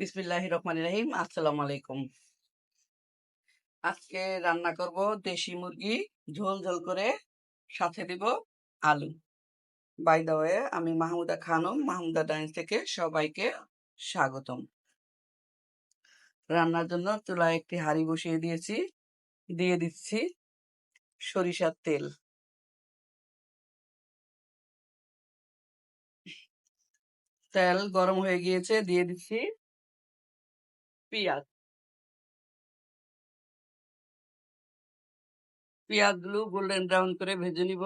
বিসমিল্লাহ রহমান রহিম, আসসালাম আলাইকুম। আজকে রান্না করব দেশি মুরগি, ঝোল ঝোল করে সাথে দিব আলু। বাই দা ওয়ে আমি মাহমুদা খানম, মাহমুদা ডাইন্স থেকে সবাইকে স্বাগতম। রান্নার জন্য চুলায় একটি হাঁড়ি বসিয়ে দিয়েছি, দিয়ে দিচ্ছি সরিষার তেল। তেল গরম হয়ে গিয়েছে, দিয়ে দিচ্ছি পেঁয়াজ পেঁয়াজগুলো গোল্ডেন ব্রাউন করে ভেজে নিব।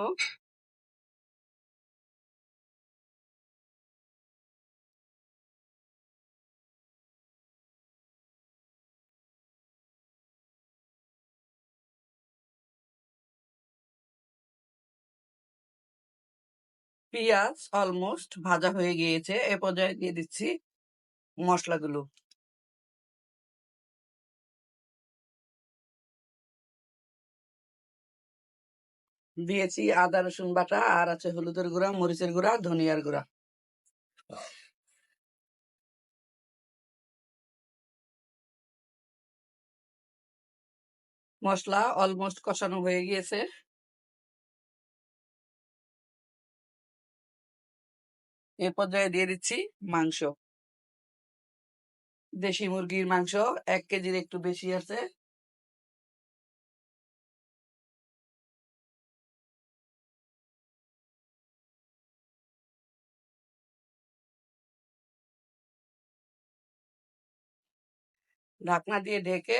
পেঁয়াজ অলমোস্ট ভাজা হয়ে গিয়েছে। এ পর্যায়ে দিয়ে দিচ্ছি মশলাগুলো। দিয়েছি আদা, রসুন বাটা আর আছে হলুদের গুঁড়া, মরিচের গুঁড়া, ধনিয়ার গুঁড়া। মশলা অলমোস্ট কষানো হয়ে গিয়েছে। এ পর্যায়ে দিয়ে দিচ্ছি মাংস। দেশি মুরগির মাংস এক কেজির একটু বেশি আছে। ঢাকনা দিয়ে ঢেকে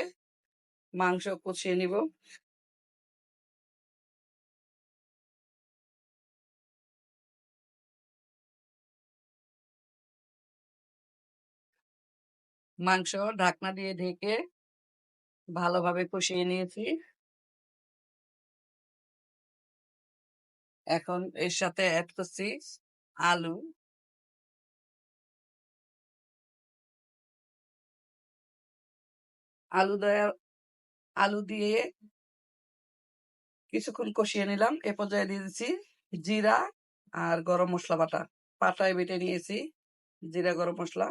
মাংস কষিয়ে নিব। মাংস ঢাকনা দিয়ে ঢেকে ভালোভাবে কষিয়ে নিয়েছি। এখন এর সাথে অ্যাড করছি আলু। আলু দেওয়া আলু দিয়ে কিছুক্ষণ কষিয়ে নিলাম। এ পর্যায়ে দিয়ে দিচ্ছি জিরা আর গরম মশলা বাটা। পাটায় বেটে নিয়েছি জিরা, গরম মশলা।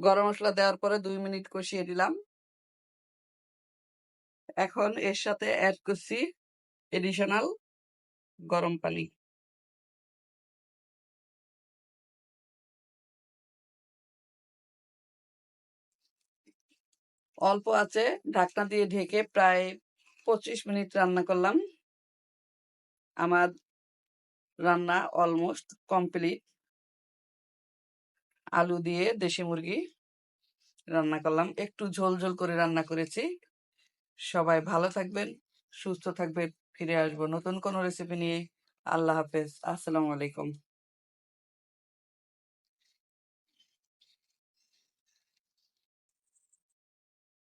গরম মশলা দেওয়ার পরে দুই মিনিট কষিয়ে দিলাম এখন এর সাথে অ্যাড করছি এডিশনাল গরম পানি। অল্প আছে, ঢাকনা দিয়ে ঢেকে প্রায় পঁচিশ মিনিট রান্না করলাম। আমার রান্না অলমোস্ট কমপ্লিট আলু দিয়ে দেশি মুরগি রান্না করলাম। একটু ঝোল ঝোল করে রান্না করেছি। সবাই ভালো থাকবেন, সুস্থ থাকবেন। ফিরে আসব। নতুন কোনো রেসিপি নিয়ে আল্লাহ হাফেজ। আসসালামু আলাইকুম।